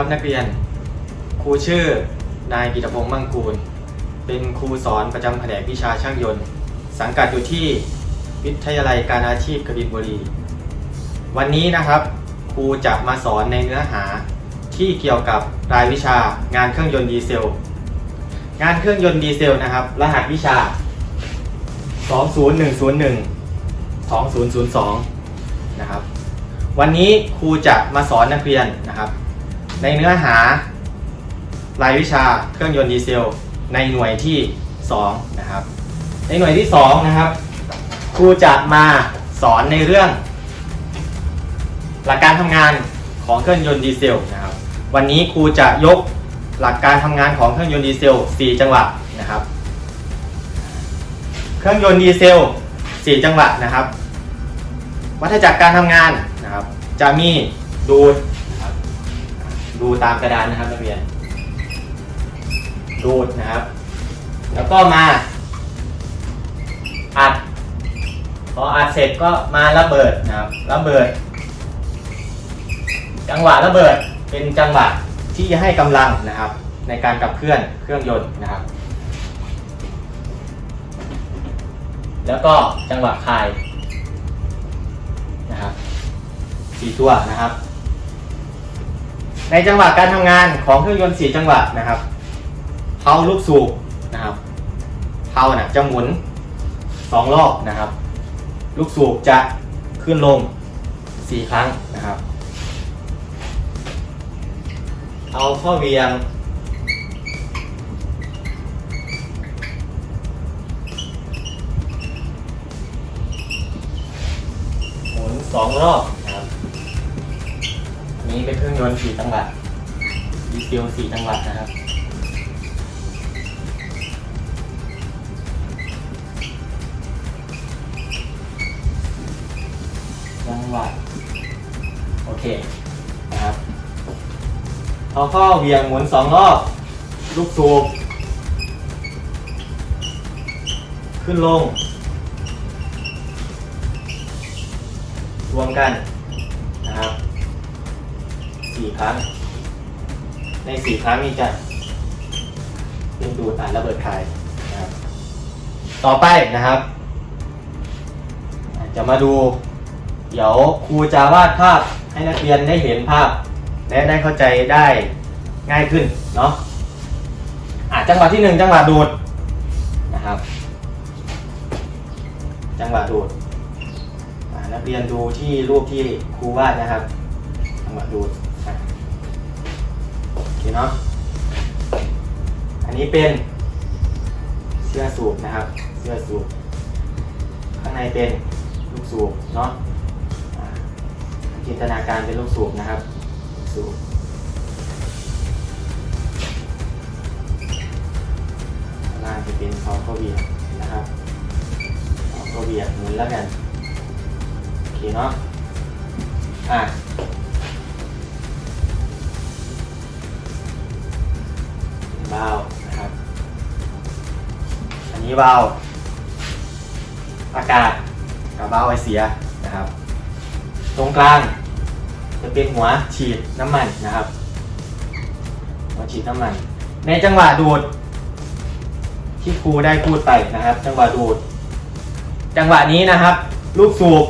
ครับนักเรียน ครูชื่อนายกิตพงษ์มั่งกูล เป็นครูสอนประจำแผนกวิชาช่างยนต์ สังกัดอยู่ที่วิทยาลัยการอาชีพกบินบุรี วันนี้นะครับครูจะมาสอนในเนื้อหาที่เกี่ยวกับรายวิชางานเครื่องยนต์ดีเซล งานเครื่องยนต์ดีเซลนะครับ รหัสวิชา 20101 2002 นะครับ วันนี้ครูจะมาสอนนักเรียนนะครับ ในเนื้อหารายวิชาเครื่องยนต์ดีเซล ในหน่วยที่ 2 นะครับ ในหน่วยที่ 2 นะครับ ครูจะมาสอนในเรื่อง หลักการทำงานของเครื่องยนต์ดีเซลนะครับ วันนี้ครูจะยกหลักการทำงานของเครื่องยนต์ดีเซล 4 จังหวะนะครับ เครื่องยนต์ดีเซล 4 จังหวะนะครับ วัฏจักรการทำงานนะครับ จะมีดูด ดูตามกระดานนะครับนักเรียนดูดนะครับ แล้วก็มา อัด พออัดเสร็จก็มาระเบิดนะครับระเบิด จังหวะระเบิดเป็นจังหวะที่ให้กำลังนะครับ ในการขับเคลื่อนเครื่องยนต์นะครับ แล้วก็จังหวะคลายนะครับสี่ตัวนะครับ ในจังหวะการทำงานของเครื่องยนต์สี่จังหวะนะครับเพาลูกสูบนะครับเพาน่ะจะหมุนสองรอบนะครับ ลูกสูบจะขึ้นลงสี่ครั้งนะครับ เอาข้อเวียง หมุนสองรอบ นี้เป็นเครื่องยนต์สี่จังหวะดีเซลสี่จังหวะนะครับ จังหวะโอเคนะครับเอาข้อเหวียงหมุนสองรอบ ลูกสูบ ขึ้นลง รวมกัน สี่ครั้ง ในสี่ครั้งนี้จะเป็นดูดอ่านระเบิดคายนะครับ ต่อไปนะครับ จะมาดู เดี๋ยวครูจะวาดภาพให้นักเรียนได้เห็นภาพ และได้เข้าใจได้ง่ายขึ้นเนาะอะจังหวะที่หนึ่งจังหวะดูดนะครับ จังหวะดูดนักเรียนดูที่รูปที่ครูวาดนะครับจังหวะดูด เคเนาะ อันนี้เป็นเสื้อสูบนะครับ เสื้อสูบ ข้างในเป็นลูกสูบเนาะจินตนาการเป็นลูกสูบนะครับสูบล่างจะเป็นเขาเข้าเบียร์นะครับเขาเข้าเบียร์หมุนแล้วกันโอเคเนาะ อะ วาล์วนะครับ อันนี้วาล์วอากาศกับวาล์วไอเสียนะครับ ตรงกลางจะเป็นหัวฉีดน้ำมันนะครับ หัวฉีดน้ำมัน ในจังหวะดูด ที่ครูได้พูดไปนะครับ จังหวะดูด จังหวะนี้นะครับ ลูกสูบ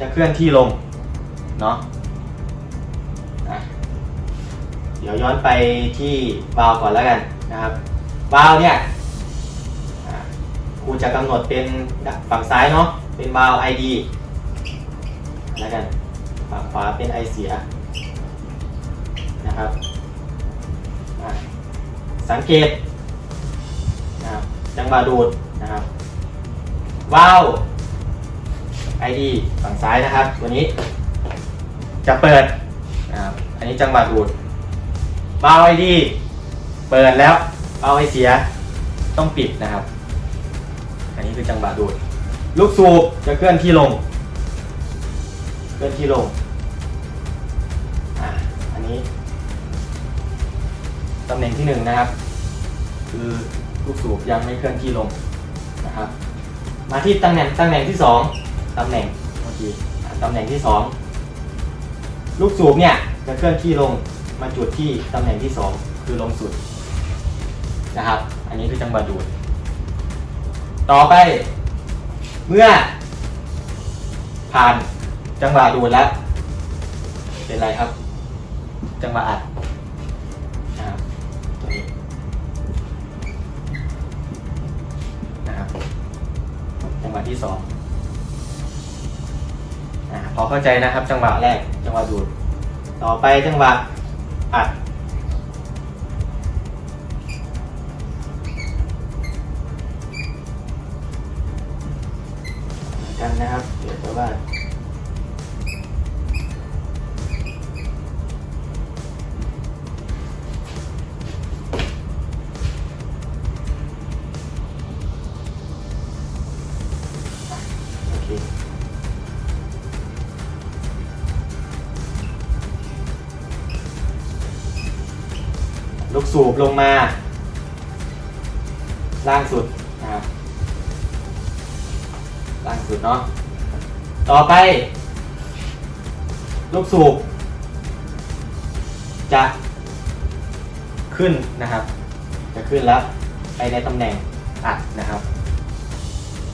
จะเคลื่อนที่ลงเนาะอะ ดี๋ยวย้อนไปที่วาล์วก่อนแล้วกันนะครับวาล์วเนี่ยครูจะกำหนดเป็นฝั่งซ้ายเนาะเป็นวาล์ว ID แล้วกันฝั่งขวาเป็น I เสียนะครับสังเกตนะครับจังหวะดูดนะครับวาล์ว ID ฝั่งซ้ายนะครับ ตัวนี้จะเปิดนะครับอันนี้จังหวะดูด เบา ID เปิดแล้วเบาไอเสีย ต้องปิดนะครับ อันนี้คือจังหวะดูด ลูกสูบจะเคลื่อนที่ลง เคลื่อนที่ลงอ่าอันนี้ตำแหน่งที่หนึ่งนะครับ คือลูกสูบยังไม่เคลื่อนที่ลงนะครับ มาที่ตำแหน่งตำแหน่งที่สองตำแหน่งเมื่อกี้ตำแหน่งที่สองลูกสูบเนี่ยจะเคลื่อนที่ลง มาจุดที่ตำแหน่งที่สองคือลงสุดนะครับ อันนี้คือจังหวะดูด ต่อไป เมื่อ ผ่านจังหวะดูดแล้ว เป็นไรครับ จังหวะอัดนะครับตัวนี้นะครับจังหวะที่สองอ่าพอเข้าใจนะครับ จังหวะแรก จังหวะดูด ต่อไปจังหวะ สูบลงมา ล่างสุดนะครับล่างสุดเนาะต่อไป ลูกสูบ จะขึ้นนะครับ จะขึ้นแล้วไปในตำแหน่งอัดนะครับ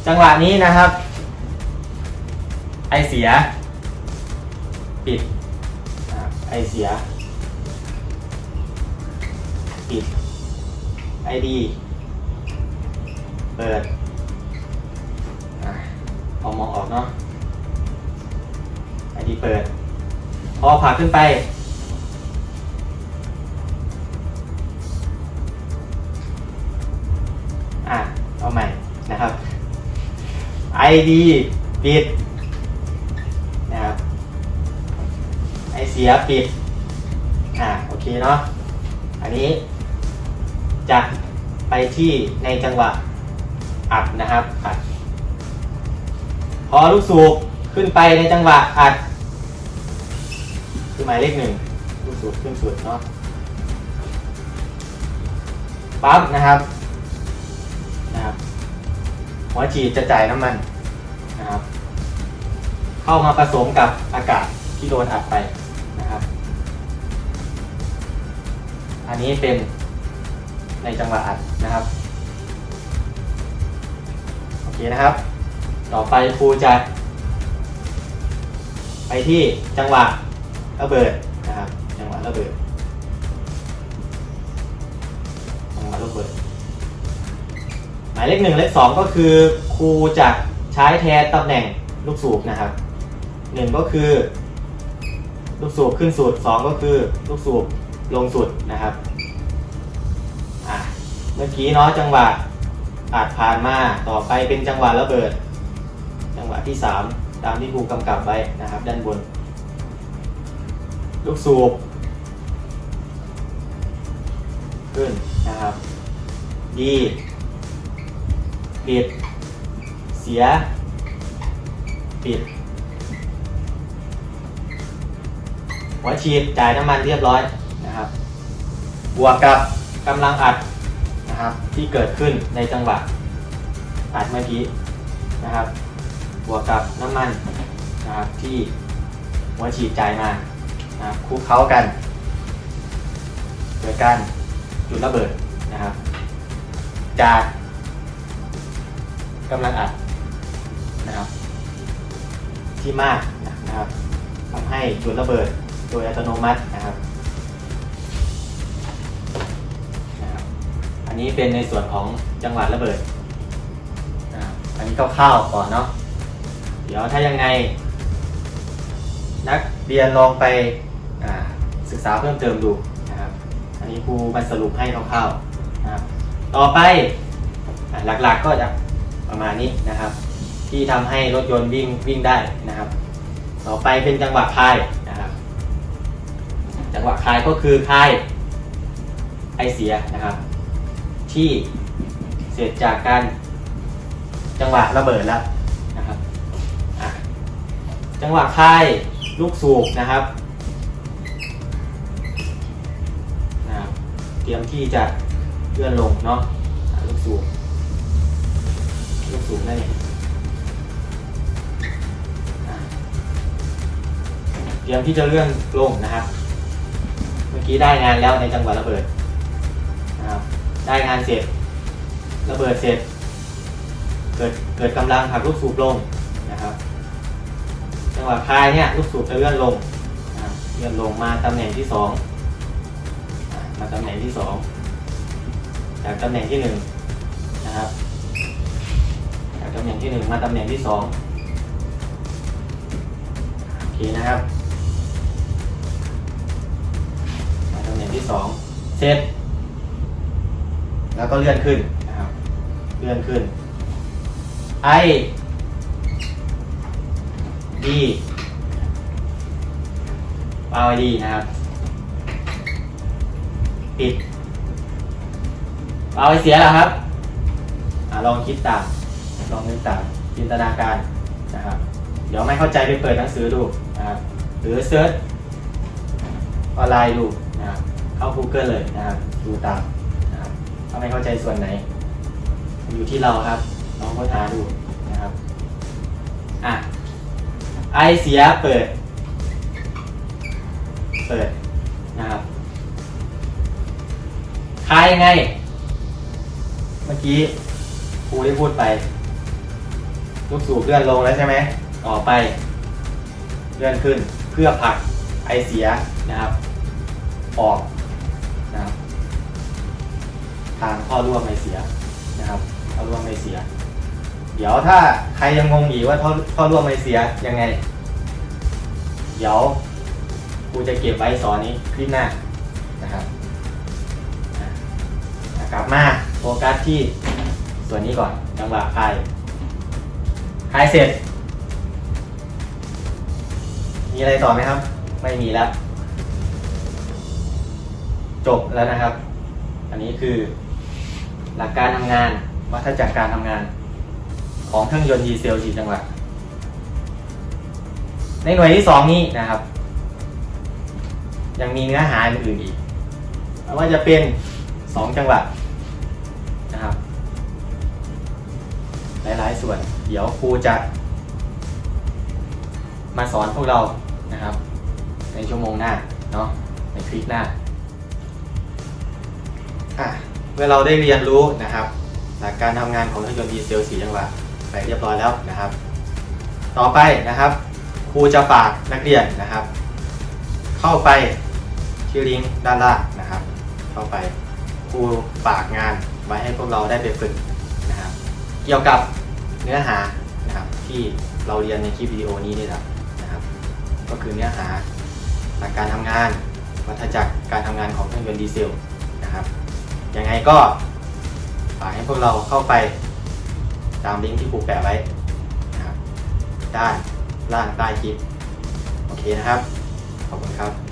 จังหวะนี้นะครับ ไอเสีย ปิดไอเสีย ปิดไอดีเปิดอะเอามองออกเนาะไอดีเปิด พอผ่าขึ้นไป อะ เอาใหม่นะครับ ID ปิดนะครับ ไอเสียปิด อะ โอเคเนาะ อันนี้ จะไปที่ในจังหวะอัดนะครับอัด พอลูกสูบขึ้นไปในจังหวะอัดคือหมายเลขหนึ่งลูกสูบขึ้นสุดเนาะปั๊บนะครับนะครับ หัวฉีดจะจ่ายน้ำมันนะครับ เข้ามาผสมกับอากาศที่โดนอัดไปนะครับ อันนี้เป็น ในจังหวะอัดนะครับโอเคนะครับ ต่อไปครูจะ ไปที่จังหวะระเบิดนะครับ จังหวะระเบิดจังหวะระเบิด หมายเลขหนึ่งเลขสองก็คือครูจะใช้แทนตำแหน่งลูกสูบนะครับหนึ่งก็คือ ลูกสูบขึ้นสุดสองก็คือลูกสูบลงสุดนะครับ เมื่อกี้เนาะจังหวะอาจผ่านมาต่อไปเป็นจังหวะระเบิด จังหวะที่สามตามที่ครูกำกับไว้นะครับ ด้านบน ลูกสูบขึ้นนะครับดีปิด เสีย ปิด หัวฉีดจ่ายน้ำมันเรียบร้อยนะครับ บวกกับกำลังอัด นะครับ ที่เกิดขึ้นในจังหวะอัดเมื่อกี้นะครับบวกกับน้ำมันนะครับที่หัวฉีดจ่ายมานะครับคลุกเคล้ากันเกิดการจุดระเบิดนะครับ จากกำลังอัดนะครับ ที่มากนะครับทำให้จุดระเบิดโดยอัตโนมัตินะครับนะครับ อันนี้เป็นในส่วนของจังหวัดระเบิดอันนี้คร่าวๆก่อนเนาะเดี๋ยวถ้ายังไง นักเรียนลองไปศึกษาเพิ่มเติมดูนะครับอันนี้ครูมาสรุปให้คร่าวๆนะครับต่อไปหลักๆก็จะประมาณนี้นะครับ ที่ทำให้รถยนต์วิ่งวิ่งได้นะครับ ต่อไปเป็นจังหวะคลายนะครับ จังหวะคลายก็คือคลายไอเสียนะครับ ที่เสร็จจากการจังหวะระเบิดแล้วนะครับจังหวะคายลูกสูบนะครับนะครับ เตรียมที่จะเลื่อนลงเนาะลูกสูบลูกสูบนั่เตรียมที่จะเลื่อนลงนะครับ เมื่อกี้ได้งานแล้วในจังหวะระเบิด ได้งานเสร็จ ระเบิดเสร็จ เกิดเกิดกำลังผลักลูกสูบลงนะครับจังหวะคลายเนี่ยลูกสูบจะเลื่อนลงเลื่อนลงมาตำแหน่งที่สองมาตำแหน่งที่สองจากตำแหน่งที่หนึ่งนะครับจากตำแหน่งที่หนึ่งมาตำแหน่งที่สองโอเคนะครับ มาตำแหน่งที่สองเสร็จ แล้วก็เลื่อนขึ้นนะครับ เลื่อนขึ้นไอดีวาลดีนะครับ ปิดวาลเสียแล้วครับอลองคิดตาม ลองนึกตาม จินตนาการนะครับ เดี๋ยวไม่เข้าใจไปเปิดหนังสือดูนะครับ หรือเซิร์ชออนไลน์ดูนะครับ เข้า Google เลยนะครับ ดูตามนะครับ ถ้าไม่เข้าใจส่วนไหน อยู่ที่เราครับลองค้นหาดูนะครับอะไอเสียเปิด เปิดนะครับคลายยังไง เมื่อกี้ครูได้พูดไปลูกสูบเลื่อนลงแล้วใช่ไหมต่อไป เลื่อนขึ้นเพื่อผลักไอเสียนะครับ ออก ทางข้อร่วมไอเสียนะครับข้อร่วมไอเสีย เดี๋ยวถ้าใครยังงงอีกว่าท่อท่อร่วมไอเสียยังไง เดี๋ยวครูจะเก็บไว้สอนนี้คลิปหน้านะครับกลับมาโฟกัสที่ส่วนนี้ก่อนจังหวะคลายคลายเสร็จ มีอะไรต่อไหมครับ ไม่มีแล้ว จบแล้วนะครับ อันนี้คือ หลักการทำงาน วัฏจักรการทำงาน ของเครื่องยนต์ดีเซลฉีดจังหวะในหน่วยที่สองนี้นะครับ ยังมีเนื้อหาอื่นอีกไม่ว่าจะเป็นสองจังหวะนะครับ หลายๆส่วน เดี๋ยวครูจะมาสอนพวกเรานะครับ ในชั่วโมงหน้าเนาะในคลิปหน้าอะ มื่อเราได้เรียนรู้นะครับกการทำงานของเครื่องยนต์ดีเซลสีจังหวะไปเรียบร้อยแล้วนะครับ ต่อไปนะครับครูจะฝากนักเรียนนะครับ เข้าไปที่ลิงก์ด้านล่างนะครับ เข้าไปครูฝากงานไว้ให้พวกเราได้ไปฝึกนะครับ เกี่ยวกับเนื้อหานะครับที่เราเรียนในคลิปวิดีโอนี้นี่แหละนะครับ ก็คือเนื้อหาหลักการทำงานวัฏจักรการทำงานของเครื่องยนต์ดีเซลนะครับ ยังไงก็ฝากให้พวกเราเข้าไปตามลิงก์ที่ครูแปะไว้นะครับด้านล่างใต้คลิป โอเคนะครับ ขอบคุณครับ